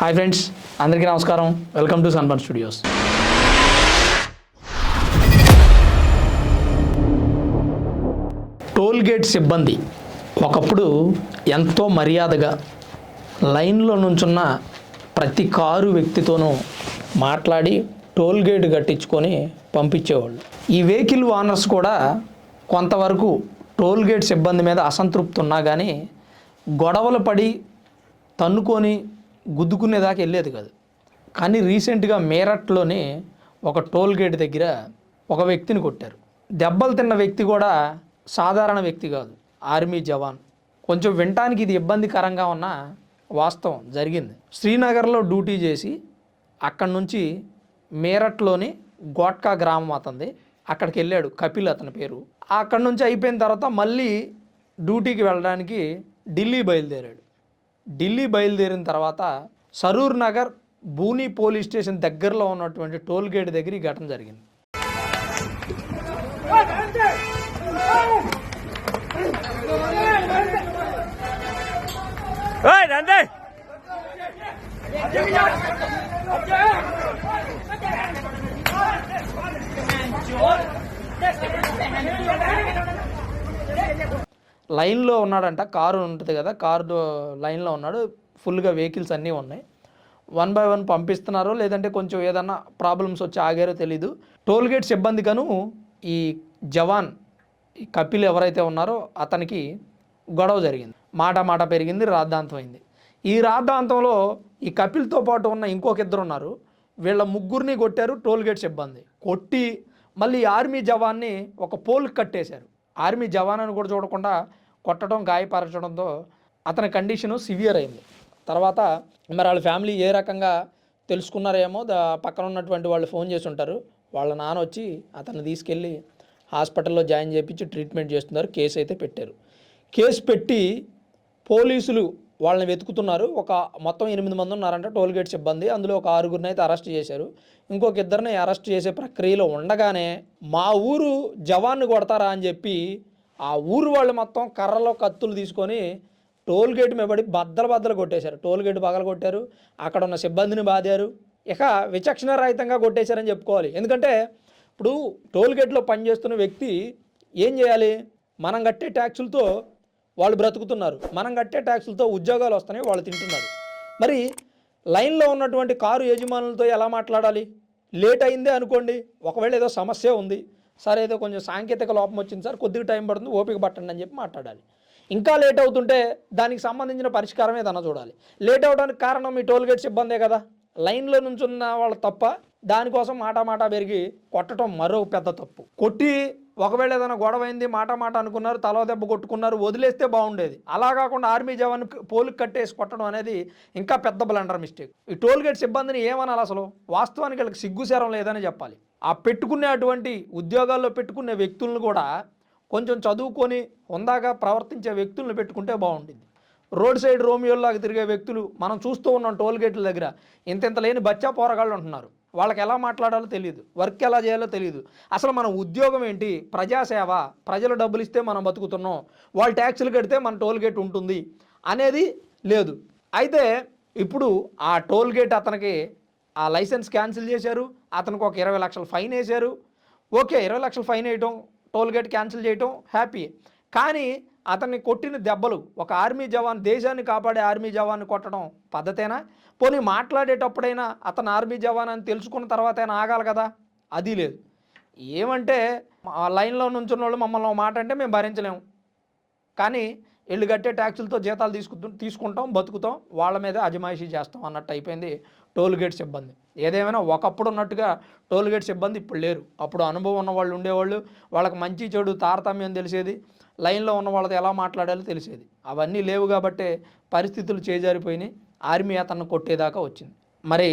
Hi friends అందరికీ నమస్కారం. Welcome to Sunburn studios. Toll gate సిబ్బంది ఒకప్పుడు ఎంతో మర్యాదగా లైన్లో నుంచున్న ప్రతి కారు వ్యక్తితోనూ మాట్లాడి టోల్ గేట్ కట్టించుకొని పంపించేవాళ్ళు. ఈ వెహికల్ ఓనర్స్ కూడా కొంతవరకు టోల్ గేట్ సిబ్బంది మీద అసంతృప్తి ఉన్నా కానీ గొడవలు పడి తన్నుకొని గుద్దుకునేదాకా వెళ్ళేది కాదు. కానీ రీసెంట్గా మేరట్లోనే ఒక టోల్ గేట్ దగ్గర ఒక వ్యక్తిని కొట్టారు. దెబ్బలు తిన్న వ్యక్తి కూడా సాధారణ వ్యక్తి కాదు ఆర్మీ జవాన్. కొంచెం వినటానికి ఇది ఇబ్బందికరంగా ఉన్న వాస్తవం జరిగింది. శ్రీనగర్లో డ్యూటీ చేసి అక్కడి నుంచి మేరట్లోని గోట్కా గ్రామం అతంది అక్కడికి వెళ్ళాడు కపిల్ అతని పేరు. అక్కడి నుంచి అయిపోయిన తర్వాత మళ్ళీ డ్యూటీకి వెళ్ళడానికి ఢిల్లీ బయలుదేరాడు. ఢిల్లీ బయలుదేరిన తర్వాత సరూర్ నగర్ బూని పోలీస్ స్టేషన్ దగ్గరలో ఉన్నటువంటి టోల్ గేట్ దగ్గర ఈ ఘటన జరిగింది. Ơi, లైన్లో ఉన్నాడంట కారు ఉంటుంది కదా కారు లైన్లో ఉన్నాడు ఫుల్గా వెహికల్స్ అన్నీ ఉన్నాయి. వన్ బై వన్ పంపిస్తున్నారో లేదంటే కొంచెం ఏదన్నా ప్రాబ్లమ్స్ వచ్చి ఆగారో తెలీదు. టోల్ గేట్ సిబ్బంది కను ఈ జవాన్ ఈ కపిల్ ఎవరైతే ఉన్నారో అతనికి గొడవ జరిగింది. మాట మాట పెరిగింది రాద్ధాంతం అయింది. ఈ రాద్ధాంతంలో ఈ కపిల్తో పాటు ఉన్న ఇంకొక ఇద్దరు ఉన్నారు. వీళ్ళ ముగ్గురిని కొట్టారు టోల్ గేట్ సిబ్బంది. కొట్టి మళ్ళీ ఈ ఆర్మీ జవాన్ని ఒక పోల్కి కట్టేశారు. ఆర్మీ జవాన్ అని కూడా చూడకుండా కొట్టడం గాయపరచడంతో అతని కండిషను సివియర్ అయింది. తర్వాత మరి వాళ్ళ ఫ్యామిలీ ఏ రకంగా తెలుసుకున్నారేమో దా పక్కన ఉన్నటువంటి వాళ్ళు ఫోన్ చేసి ఉంటారు. వాళ్ళ నాన్న వచ్చి అతన్ని తీసుకెళ్ళి హాస్పిటల్లో జాయిన్ చేయించి ట్రీట్మెంట్ చేస్తున్నారు. కేసు అయితే పెట్టారు. కేసు పెట్టి పోలీసులు వాళ్ళని వెతుకుతున్నారు. ఒక మొత్తం ఎనిమిది మంది ఉన్నారంట టోల్ గేట్ సిబ్బంది. అందులో ఒక ఆరుగురిని అయితే అరెస్ట్ చేశారు. ఇంకొక ఇద్దరిని అరెస్ట్ చేసే ప్రక్రియలో ఉండగానే మా ఊరు జవాన్ని కొడతారా అని చెప్పి ఆ ఊరు వాళ్ళు మొత్తం కర్రలో కత్తులు తీసుకొని టోల్ గేట్ మీదపడి బద్దలు బద్దలు కొట్టేశారు. టోల్ గేట్ పగల కొట్టారు. అక్కడ ఉన్న సిబ్బందిని బాధారు ఇక విచక్షణ రహితంగా కొట్టేశారని చెప్పుకోవాలి. ఎందుకంటే ఇప్పుడు టోల్ గేట్లో పనిచేస్తున్న వ్యక్తి ఏం చేయాలి? మనం కట్టే ట్యాక్సులతో వాళ్ళు బ్రతుకుతున్నారు. మనం కట్టే ట్యాక్సులతో ఉద్యోగాలు వస్తున్నాయి వాళ్ళు తింటున్నారు. మరి లైన్లో ఉన్నటువంటి కారు యజమానులతో ఎలా మాట్లాడాలి? లేట్ అయిందే అనుకోండి. ఒకవేళ ఏదో సమస్య ఉంది. సార్ ఏదో కొంచెం సాంకేతిక లోపం వచ్చింది సార్ కొద్దిగా టైం పడుతుంది ఓపిక పట్టండి అని చెప్పి మాట్లాడాలి. ఇంకా లేట్ అవుతుంటే దానికి సంబంధించిన పరిష్కారం ఏదన్నా చూడాలి. లేట్ అవడానికి కారణం మీ టోల్ గేట్ సిబ్బందే కదా. లైన్లో నుంచున్న వాళ్ళు తప్ప దానికోసం మాట మాట పెరిగి కొట్టడం మరో పెద్ద తప్పు. కొట్టి ఒకవేళ ఏదైనా గొడవ అయింది మాట మాట అనుకున్నారు తల దెబ్బ కొట్టుకున్నారు వదిలేస్తే బాగుండేది. అలా కాకుండా ఆర్మీ జవాన్ పోలికి కట్టేసి కొట్టడం అనేది ఇంకా పెద్ద బ్లండర్ మిస్టేక్ ఈ టోల్ గేట్ సిబ్బందిని ఏమనాలి అసలు? వాస్తవానికి వీళ్ళకి సిగ్గుసేరం లేదని చెప్పాలి. ఆ పెట్టుకునే అటువంటి ఉద్యోగాల్లో పెట్టుకునే వ్యక్తులను కూడా కొంచెం చదువుకొని హుందాగా ప్రవర్తించే వ్యక్తులను పెట్టుకుంటే బాగుంటుంది. రోడ్ సైడ్ రోమియోల్లాగా తిరిగే వ్యక్తులు మనం చూస్తూ ఉన్నాం టోల్ గేట్ల దగ్గర. ఇంత లేని బచ్చా పోరగాళ్ళు ఉంటున్నారు. వాళ్ళకి ఎలా మాట్లాడాలో తెలియదు. వర్క్ ఎలా చేయాలో తెలియదు. అసలు మన ఉద్యోగం ఏంటి? ప్రజాసేవ. ప్రజలు డబ్బులు ఇస్తే మనం బతుకుతున్నాం. వాళ్ళు ట్యాక్సులు కడితే మన టోల్ గేట్ ఉంటుంది అనేది లేదు. అయితే ఇప్పుడు ఆ టోల్ గేట్ అతనికి ఆ లైసెన్స్ క్యాన్సిల్ చేశారు. అతనికి ఒక ఇరవై లక్షలు ఫైన్ వేశారు. ఓకే ఇరవై లక్షలు ఫైన్ వేయటం టోల్ గేట్ క్యాన్సిల్ చేయటం హ్యాపీ. కానీ అతన్ని కొట్టిన దెబ్బలు ఒక ఆర్మీ జవాన్ దేశాన్ని కాపాడే ఆర్మీ జవాన్ని కొట్టడం పద్ధతేనా? పోనీ మాట్లాడేటప్పుడైనా అతను ఆర్మీ జవాన్ అని తెలుసుకున్న తర్వాత అయినా ఆగాలి కదా? అది లేదు. ఏమంటే లైన్లో నుంచున్న వాళ్ళు మమ్మల్ని మాట అంటే మేము భరించలేము. కానీ వీళ్ళు కట్టే ట్యాక్సులతో జీతాలు తీసుకు తీసుకుంటాం బతుకుతాం వాళ్ళ మీద అజమాయిషీ చేస్తాం అన్నట్టు అయిపోయింది టోల్ గేట్ సిబ్బంది. ఏదేమైనా ఒకప్పుడు ఉన్నట్టుగా టోల్గేట్ సిబ్బంది ఇప్పుడు లేరు. అప్పుడు అనుభవం ఉన్న వాళ్ళు ఉండేవాళ్ళు వాళ్ళకి మంచి చెడు తారతమ్యం తెలిసేది లైన్లో ఉన్న వాళ్ళతో ఎలా మాట్లాడాలో తెలిసేది. అవన్నీ లేవు కాబట్టే పరిస్థితులు చేజారిపోయినాయి ఆర్మీ అతన్ని కొట్టేదాకా వచ్చింది. మరి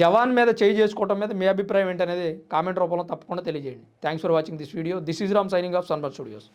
జవాన్ మీద చేయి చేసుకోవడం మీద మీ అభిప్రాయం ఏంటనేది కామెంట్ రూపంలో తప్పకుండా తెలియజేయండి. Thanks for watching this video this is Ram signing off Sunburn studios